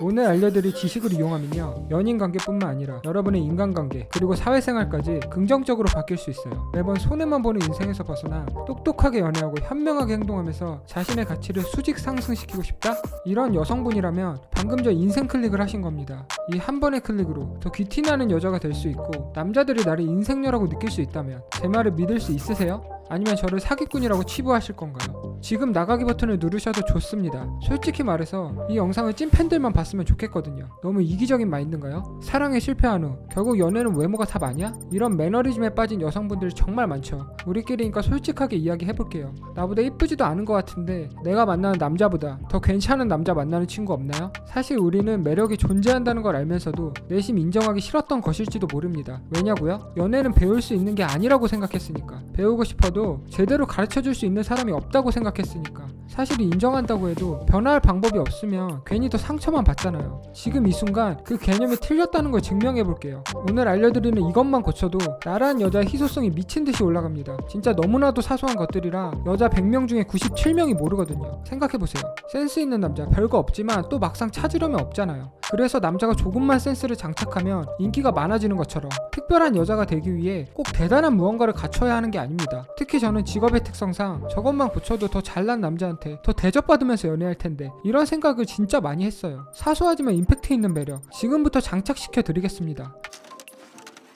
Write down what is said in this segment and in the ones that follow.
오늘 알려드릴 지식을 이용하면요 연인 관계뿐만 아니라 여러분의 인간관계 그리고 사회생활까지 긍정적으로 바뀔 수 있어요 매번 손해만 보는 인생에서 벗어나 똑똑하게 연애하고 현명하게 행동하면서 자신의 가치를 수직 상승시키고 싶다? 이런 여성분이라면 방금 전 인생 클릭을 하신 겁니다 이 한 번의 클릭으로 더 귀티나는 여자가 될 수 있고 남자들이 나를 인생녀라고 느낄 수 있다면 제 말을 믿을 수 있으세요? 아니면 저를 사기꾼이라고 치부하실 건가요? 지금 나가기 버튼을 누르셔도 좋습니다. 솔직히 말해서 이 영상을 찐 팬들만 봤으면 좋겠거든요. 너무 이기적인 마인드인가요? 사랑에 실패한 후 결국 연애는 외모가 다 마냐? 이런 매너리즘에 빠진 여성분들이 정말 많죠. 우리끼리니까 솔직하게 이야기해볼게요. 나보다 이쁘지도 않은 것 같은데 내가 만나는 남자보다 더 괜찮은 남자 만나는 친구 없나요? 사실 우리는 매력이 존재한다는 걸 알면서도 내심 인정하기 싫었던 것일지도 모릅니다. 왜냐고요? 연애는 배울 수 있는 게 아니라고 생각했으니까. 배우고 싶어도 제대로 가르쳐 줄 수 있는 사람이 없다고 생각했 으니까. 사실 인정한다고 해도 변화할 방법이 없으면 괜히 더 상처만 받잖아요. 지금 이 순간 그 개념이 틀렸다는 걸 증명해 볼게요. 오늘 알려드리는 이것만 고쳐도 나란 여자의 희소성이 미친 듯이 올라갑니다. 진짜 너무나도 사소한 것들이라 여자 100명 중에 97명이 모르거든요. 생각해 보세요. 센스 있는 남자 별거 없지만 또 막상 찾으려면 없잖아요. 그래서 남자가 조금만 센스를 장착하면 인기가 많아지는 것처럼 특별한 여자가 되기 위해 꼭 대단한 무언가를 갖춰야 하는 게 아닙니다. 특히 저는 직업의 특성상 저것만 고쳐도 더 잘난 남자한 테 더 대접받으면서 연애할 텐데 이런 생각을 진짜 많이 했어요. 사소하지만 임팩트 있는 매력 지금부터 장착시켜 드리겠습니다.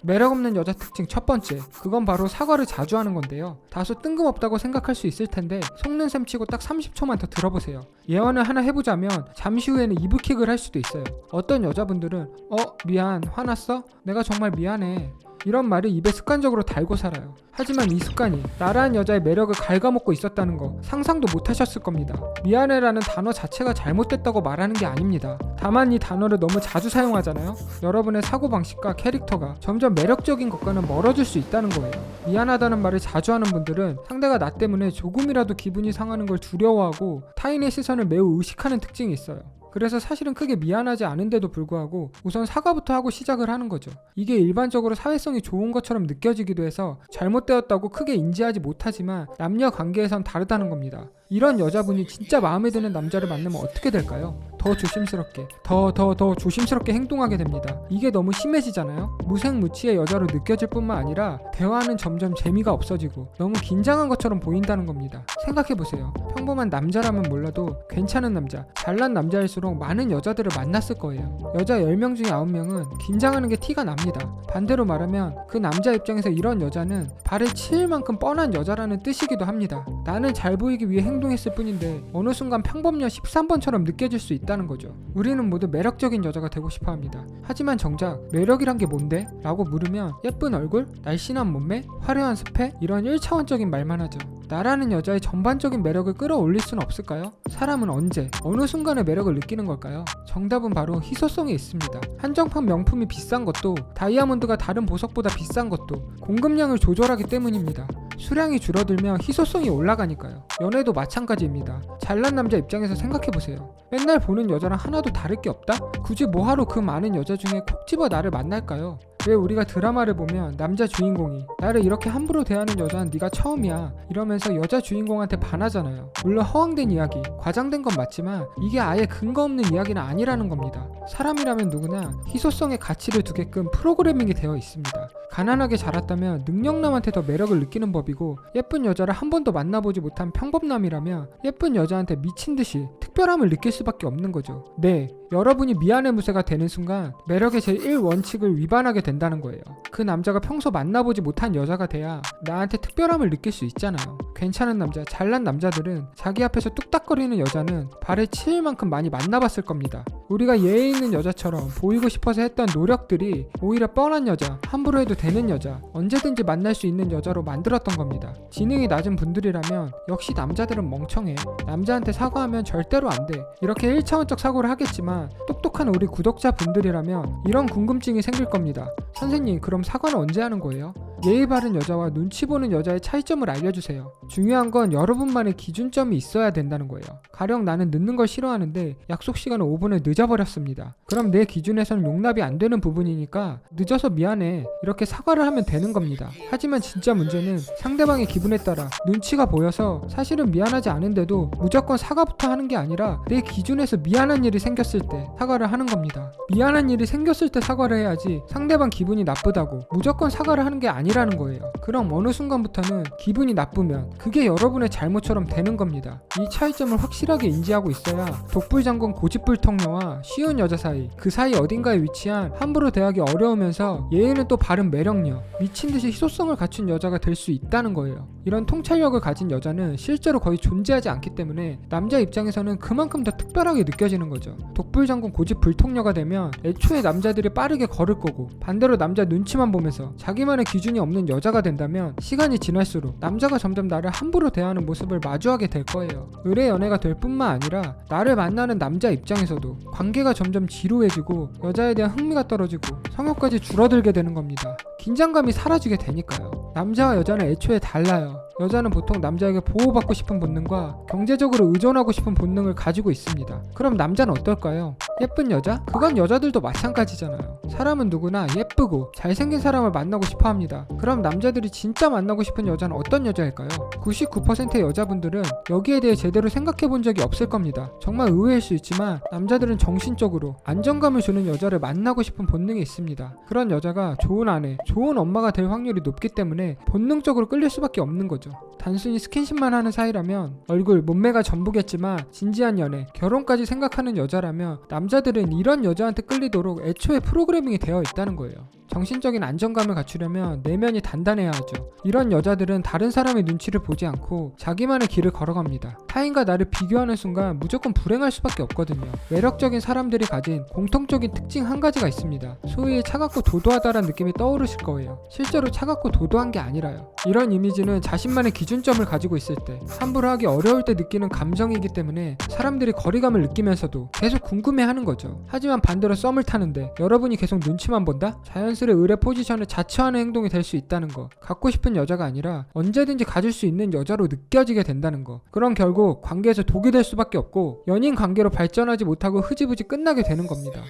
매력 없는 여자 특징 첫 번째, 그건 바로 사과를 자주 하는 건데요. 다소 뜬금없다고 생각할 수 있을 텐데 속는 셈 치고 딱 30초만 더 들어보세요. 예언을 하나 해보자면 잠시 후에는 이브킥을 할 수도 있어요. 어떤 여자분들은 어 미안 화났어? 내가 정말 미안해. 이런 말을 입에 습관적으로 달고 살아요. 하지만 이 습관이 나라는 여자의 매력을 갉아먹고 있었다는 거 상상도 못 하셨을 겁니다. 미안해라는 단어 자체가 잘못됐다고 말하는 게 아닙니다. 다만 이 단어를 너무 자주 사용하잖아요. 여러분의 사고방식과 캐릭터가 점점 매력적인 것과는 멀어질 수 있다는 거예요. 미안하다는 말을 자주 하는 분들은 상대가 나 때문에 조금이라도 기분이 상하는 걸 두려워하고 타인의 시선을 매우 의식하는 특징이 있어요. 그래서 사실은 크게 미안하지 않은데도 불구하고 우선 사과부터 하고 시작을 하는 거죠. 이게 일반적으로 사회성이 좋은 것처럼 느껴지기도 해서 잘못되었다고 크게 인지하지 못하지만 남녀 관계에선 다르다는 겁니다. 이런 여자분이 진짜 마음에 드는 남자를 만나면 어떻게 될까요? 더 조심스럽게, 더 더 더 조심스럽게 행동하게 됩니다. 이게 너무 심해지잖아요? 무색무취의 여자로 느껴질 뿐만 아니라 대화는 점점 재미가 없어지고 너무 긴장한 것처럼 보인다는 겁니다. 생각해보세요. 평범한 남자라면 몰라도 괜찮은 남자, 잘난 남자일수록 많은 여자들을 만났을 거예요. 여자 10명 중에 9명은 긴장하는 게 티가 납니다. 반대로 말하면 그 남자 입장에서 이런 여자는 발을 치일 만큼 뻔한 여자라는 뜻이기도 합니다. 나는 잘 보이기 위해 행동했을 뿐인데 어느 순간 평범녀 13번처럼 느껴질 수 있다는 거죠. 우리는 모두 매력적인 여자가 되고 싶어 합니다. 하지만 정작 매력이란 게 뭔데? 라고 물으면 예쁜 얼굴, 날씬한 몸매, 화려한 스펙 이런 1차원적인 말만 하죠. 나라는 여자의 전반적인 매력을 끌어올릴 수는 없을까요? 사람은 언제, 어느 순간에 매력을 느끼는 걸까요? 정답은 바로 희소성에 있습니다. 한정판 명품이 비싼 것도 다이아몬드가 다른 보석보다 비싼 것도 공급량을 조절하기 때문입니다. 수량이 줄어들면 희소성이 올라가니까요. 연애도 마찬가지입니다. 잘난 남자 입장에서 생각해보세요. 맨날 보는 여자랑 하나도 다를 게 없다? 굳이 뭐하러 그 많은 여자 중에 콕 집어 나를 만날까요? 왜 우리가 드라마를 보면 남자 주인공이 나를 이렇게 함부로 대하는 여자는 네가 처음이야 이러면서 여자 주인공한테 반하잖아요. 물론 허황된 이야기, 과장된 건 맞지만 이게 아예 근거 없는 이야기는 아니라는 겁니다. 사람이라면 누구나 희소성의 가치를 두게끔 프로그래밍이 되어 있습니다. 가난하게 자랐다면 능력남한테 더 매력을 느끼는 법이고 예쁜 여자를 한 번도 만나보지 못한 평범남이라면 예쁜 여자한테 미친 듯이 특별함을 느낄 수밖에 없는 거죠. 네, 여러분이 미안해 무새가 되는 순간 매력의 제1원칙을 위반하게 된다는 거예요. 그 남자가 평소 만나보지 못한 여자가 돼야 나한테 특별함을 느낄 수 있잖아요. 괜찮은 남자, 잘난 남자들은 자기 앞에서 뚝딱거리는 여자는 발에 치일 만큼 많이 만나봤을 겁니다. 우리가 예에 있는 여자처럼 보이고 싶어서 했던 노력들이 오히려 뻔한 여자, 함부로 해도 되는 여자, 언제든지 만날 수 있는 여자로 만들었던 겁니다. 지능이 낮은 분들이라면 역시 남자들은 멍청해. 남자한테 사과하면 절대로 안 돼. 이렇게 1차원적 사고를 하겠지만 똑똑한 우리 구독자 분들이라면 이런 궁금증이 생길 겁니다. 선생님, 그럼 사과는 언제 하는 거예요? 예의 바른 여자와 눈치 보는 여자의 차이점을 알려주세요. 중요한 건 여러분만의 기준점이 있어야 된다는 거예요. 가령 나는 늦는 걸 싫어하는데 약속 시간을 5분을 늦어버렸습니다. 그럼 내 기준에서는 용납이 안 되는 부분이니까 늦어서 미안해. 이렇게 사과를 하면 되는 겁니다. 하지만 진짜 문제는 상대방의 기분에 따라 눈치가 보여서 사실은 미안하지 않은데도 무조건 사과부터 하는 게 아니라 내 기준에서 미안한 일이 생겼을 때 사과를 하는 겁니다. 미안한 일이 생겼을 때 사과를 해야지 상대방 기분이 나쁘다고 무조건 사과를 하는 게 아니라는 거예요. 그럼 어느 순간부터는 기분이 나쁘면 그게 여러분의 잘못처럼 되는 겁니다. 이 차이점을 확실하게 인지하고 있어야 독불장군 고집불통녀와 쉬운 여자 사이 그 사이 어딘가에 위치한 함부로 대하기 어려우면서 예의는 또 바른 매력녀 미친 듯이 희소성을 갖춘 여자가 될 수 있다는 거예요. 이런 통찰력을 가진 여자는 실제로 거의 존재하지 않기 때문에 남자 입장에서는 그만큼 더 특별하게 느껴지는 거죠. 독불장군 고집 불통녀가 되면 애초에 남자들이 빠르게 걸을 거고 반대로 남자 눈치만 보면서 자기만의 기준이 없는 여자가 된다면 시간이 지날수록 남자가 점점 나를 함부로 대하는 모습을 마주하게 될 거예요. 의뢰 연애가 될 뿐만 아니라 나를 만나는 남자 입장에서도 관계가 점점 지루해지고 여자에 대한 흥미가 떨어지고 성욕까지 줄어들게 되는 겁니다. 긴장감이 사라지게 되니까요. 남자와 여자는 애초에 달라요. 여자는 보통 남자에게 보호받고 싶은 본능과 경제적으로 의존하고 싶은 본능을 가지고 있습니다. 그럼 남자는 어떨까요? 예쁜 여자? 그건 여자들도 마찬가지잖아요. 사람은 누구나 예쁘고 잘생긴 사람을 만나고 싶어 합니다. 그럼 남자들이 진짜 만나고 싶은 여자는 어떤 여자일까요? 99%의 여자분들은 여기에 대해 제대로 생각해 본 적이 없을 겁니다. 정말 의외일 수 있지만 남자들은 정신적으로 안정감을 주는 여자를 만나고 싶은 본능이 있습니다. 그런 여자가 좋은 아내, 좋은 엄마가 될 확률이 높기 때문에 본능적으로 끌릴 수밖에 없는 거죠. 단순히 스킨십만 하는 사이라면 얼굴, 몸매가 전부겠지만 진지한 연애, 결혼까지 생각하는 여자라면 남자들은 이런 여자한테 끌리도록 애초에 프로그래밍이 되어 있다는 거예요. 정신적인 안정감을 갖추려면 내면이 단단해야 하죠. 이런 여자들은 다른 사람의 눈치를 보지 않고 자기만의 길을 걸어갑니다. 타인과 나를 비교하는 순간 무조건 불행할 수밖에 없거든요. 매력적인 사람들이 가진 공통적인 특징 한 가지가 있습니다. 소위 차갑고 도도하다라는 느낌이 떠오르실 거예요. 실제로 차갑고 도도한 게 아니라요. 이런 이미지는 자신만의 기준점을 가지고 있을 때 함부로 하기 어려울 때 느끼는 감정이기 때문에 사람들이 거리감을 느끼면서도 계속 궁금해하는 거죠. 하지만 반대로 썸을 타는데 여러분이 계속 눈치만 본다? 자연스 레 의뢰 포지션을 자처하는 행동이 될 수 있다는 거. 갖고 싶은 여자가 아니라 언제든지 가질 수 있는 여자로 느껴지게 된다는 거. 그럼 결국 관계에서 독이 될 수밖에 없고 연인 관계로 발전하지 못하고 흐지부지 끝나게 되는 겁니다.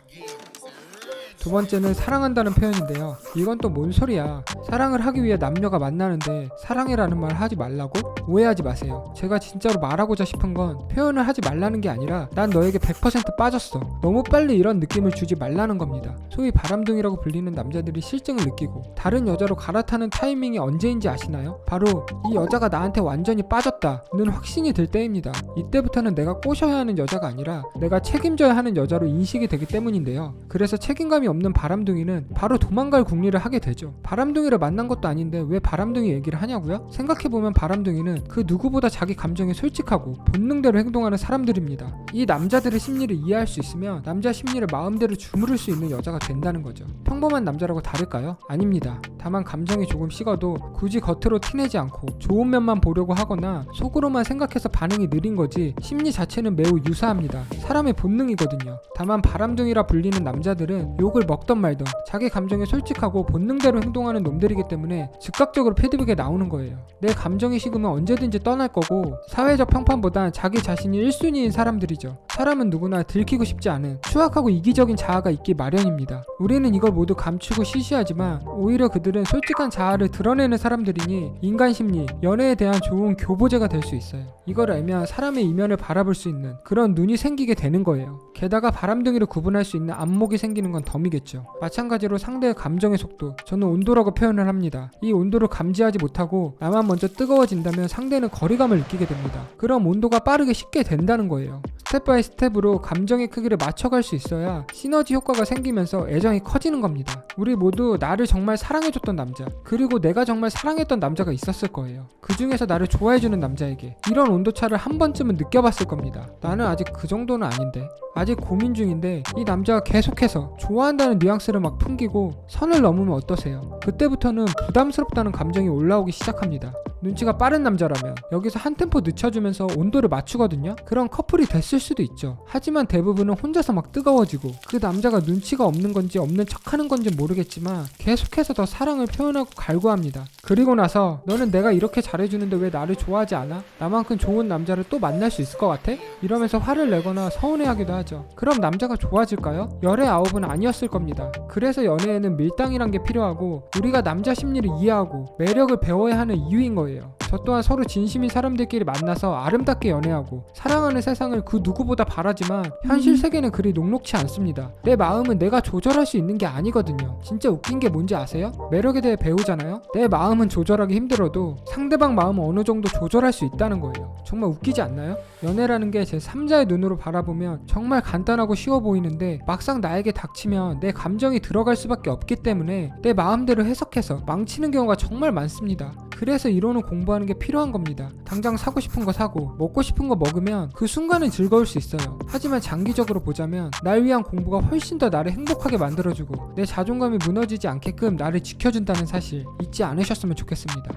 두 번째는 사랑한다는 표현인데요. 이건 또 뭔 소리야. 사랑을 하기 위해 남녀가 만나는데 사랑해라는 말 하지 말라고? 오해하지 마세요. 제가 진짜로 말하고자 싶은 건 표현을 하지 말라는 게 아니라 난 너에게 100% 빠졌어. 너무 빨리 이런 느낌을 주지 말라는 겁니다. 소위 바람둥이라고 불리는 남자들이 실증을 느끼고 다른 여자로 갈아타는 타이밍이 언제인지 아시나요? 바로 이 여자가 나한테 완전히 빠졌다는 확신이 들 때입니다. 이때부터는 내가 꼬셔야 하는 여자가 아니라 내가 책임져야 하는 여자로 인식이 되기 때문인데요. 그래서 책임감이 없는 바람둥이는 바로 도망갈 궁리를 하게 되죠. 바람둥이를 만난 것도 아닌데 왜 바람둥이 얘기를 하냐고요? 생각해보면 바람둥이는 그 누구보다 자기 감정에 솔직하고 본능대로 행동하는 사람들입니다. 이 남자들의 심리를 이해할 수 있으면 남자 심리를 마음대로 주무를 수 있는 여자가 된다는 거죠. 평범한 남자라고 다를까요? 아닙니다. 다만 감정이 조금 식어도 굳이 겉으로 티내지 않고 좋은 면만 보려고 하거나 속으로만 생각해서 반응이 느린 거지 심리 자체는 매우 유사합니다. 사람의 본능이거든요. 다만 바람둥이라 불리는 남자들은 욕을 먹던 말던 자기 감정에 솔직하고 본능대로 행동하는 놈들이기 때문에 즉각적으로 피드백에 나오는 거예요. 내 감정이 식으면 언제든지 떠날 거고 사회적 평판보단 자기 자신이 1순위인 사람들이죠. 사람은 누구나 들키고 싶지 않은 추악하고 이기적인 자아가 있기 마련입니다. 우리는 이걸 모두 감추고 시시하지만 오히려 그들은 솔직한 자아를 드러내는 사람들이니 인간 심리, 연애에 대한 좋은 교보제가 될 수 있어요. 이걸 알면 사람의 이면을 바라볼 수 있는 그런 눈이 생기게 되는 거예요. 게다가 바람둥이를 구분할 수 있는 안목이 생기는 건 덤이 겠죠. 마찬가지로 상대의 감정의 속도, 저는 온도라고 표현을 합니다. 이 온도를 감지하지 못하고 나만 먼저 뜨거워진다면 상대는 거리감을 느끼게 됩니다. 그럼 온도가 빠르게 식게 된다는 거예요. 스텝 바이 스텝으로 감정의 크기를 맞춰갈 수 있어야 시너지 효과가 생기면서 애정이 커지는 겁니다. 우리 모두 나를 정말 사랑해줬던 남자, 그리고 내가 정말 사랑했던 남자가 있었을 거예요. 그 중에서 나를 좋아해주는 남자에게 이런 온도차를 한 번쯤은 느껴봤을 겁니다. 나는 아직 그 정도는 아닌데. 아직 고민 중인데 이 남자가 계속해서 좋아한다 는 뉘앙스를 막 풍기고 선을 넘으면 어떠세요? 그때부터는 부담스럽다는 감정이 올라오기 시작합니다. 눈치가 빠른 남자라면 여기서 한 템포 늦춰주면서 온도를 맞추거든요. 그런 커플이 됐을 수도 있죠. 하지만 대부분은 혼자서 막 뜨거워지고 그 남자가 눈치가 없는 건지 없는 척하는 건지 모르겠지만 계속해서 더 사랑을 표현하고 갈구합니다. 그리고 나서 너는 내가 이렇게 잘해주는데 왜 나를 좋아하지 않아? 나만큼 좋은 남자를 또 만날 수 있을 것 같아? 이러면서 화를 내거나 서운해하기도 하죠. 그럼 남자가 좋아질까요? 열의 아홉은 아니었을 겁니다. 그래서 연애에는 밀당이란 게 필요하고 우리가 남자 심리를 이해하고 매력을 배워야 하는 이유인 거예요. 저 또한 서로 진심인 사람들끼리 만나서 아름답게 연애하고 사랑하는 세상을 그 누구보다 바라지만 현실 세계는 그리 녹록치 않습니다. 내 마음은 내가 조절할 수 있는 게 아니거든요. 진짜 웃긴 게 뭔지 아세요? 매력에 대해 배우잖아요. 내 마음은 조절하기 힘들어도 상대방 마음은 어느 정도 조절할 수 있다는 거예요. 정말 웃기지 않나요? 연애라는 게 제 3자의 눈으로 바라보면 정말 간단하고 쉬워 보이는데 막상 나에게 닥치면 내 감정이 들어갈 수밖에 없기 때문에 내 마음대로 해석해서 망치는 경우가 정말 많습니다. 그래서 이론을 공부하는 게 필요한 겁니다. 당장 사고 싶은 거 사고 먹고 싶은 거 먹으면 그 순간은 즐거울 수 있어요. 하지만 장기적으로 보자면 날 위한 공부가 훨씬 더 나를 행복하게 만들어주고 내 자존감이 무너지지 않게끔 나를 지켜준다는 사실 잊지 않으셨으면 좋겠습니다.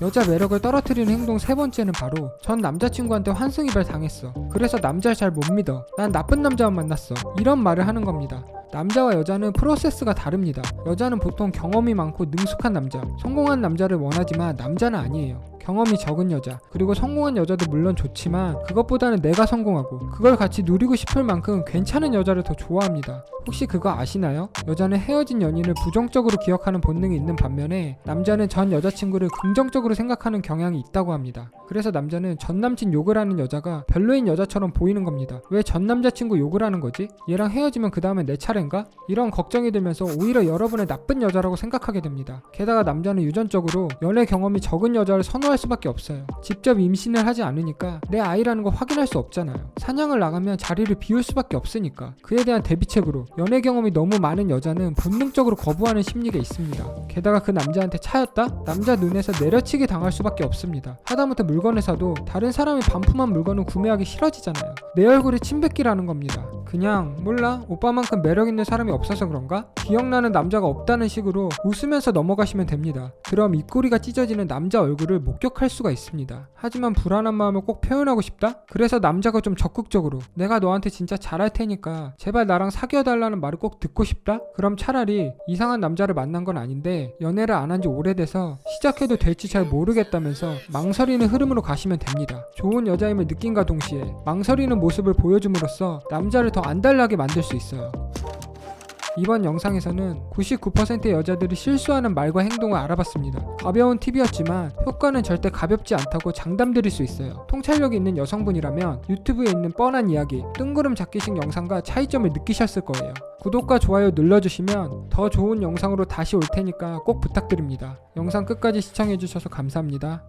여자 매력을 떨어뜨리는 행동 세 번째는 바로 전 남자친구한테 환승이별 당했어. 그래서 남자를 잘 못 믿어. 난 나쁜 남자만 만났어. 이런 말을 하는 겁니다. 남자와 여자는 프로세스가 다릅니다. 여자는 보통 경험이 많고 능숙한 남자, 성공한 남자를 원하지만 남자는 아니에요. 경험이 적은 여자, 그리고 성공한 여자도 물론 좋지만 그것보다는 내가 성공하고 그걸 같이 누리고 싶을 만큼 괜찮은 여자를 더 좋아합니다. 혹시 그거 아시나요? 여자는 헤어진 연인을 부정적으로 기억하는 본능이 있는 반면에 남자는 전 여자친구를 긍정적으로 생각하는 경향이 있다고 합니다. 그래서 남자는 전 남친 욕을 하는 여자가 별로인 여자처럼 보이는 겁니다. 왜 전 남자친구 욕을 하는 거지? 얘랑 헤어지면 그 다음에 내 차례인가? 이런 걱정이 들면서 오히려 여러분을 나쁜 여자라고 생각하게 됩니다. 게다가 남자는 유전적으로 연애 경험이 적은 여자를 선호할 수밖에 없어요. 직접 임신을 하지 않으니까 내 아이라는 거 확인할 수 없잖아요. 사냥을 나가면 자리를 비울 수밖에 없으니까 그에 대한 대비책으로 연애 경험이 너무 많은 여자는 본능적으로 거부하는 심리가 있습니다. 게다가 그 남자한테 차였다? 남자 눈에서 내려치게 당할 수밖에 없습니다. 하다못해 물건을 사도 다른 사람이 반품한 물건은 구매하기 싫어지잖아요. 내 얼굴에 침뱉기라는 겁니다. 그냥 몰라 오빠만큼 매력 있는 사람이 없어서 그런가? 기억나는 남자가 없다는 식으로 웃으면서 넘어가시면 됩니다. 그럼 입꼬리가 찢어지는 남자 얼굴을 목격할 수가 있습니다. 하지만 불안한 마음을 꼭 표현하고 싶다? 그래서 남자가 좀 적극적으로 내가 너한테 진짜 잘할 테니까 제발 나랑 사귀어 달라는 말을 꼭 듣고 싶다? 그럼 차라리 이상한 남자를 만난 건 아닌 데 연애를 안 한 지 오래돼서 시작해도 될지 잘 모르겠다면서 망설이는 흐름으로 가시면 됩니다. 좋은 여자임을 느낀과 동시에 망설이는 모습을 보여줌으로써 남자를 더 안달나게 만들 수 있어요. 이번 영상에서는 99%의 여자들이 실수하는 말과 행동을 알아봤습니다. 가벼운 팁이었지만 효과는 절대 가볍지 않다고 장담드릴 수 있어요. 통찰력이 있는 여성분이라면 유튜브에 있는 뻔한 이야기, 뜬구름 잡기식 영상과 차이점을 느끼셨을 거예요. 구독과 좋아요 눌러주시면 더 좋은 영상으로 다시 올 테니까 꼭 부탁드립니다. 영상 끝까지 시청해주셔서 감사합니다.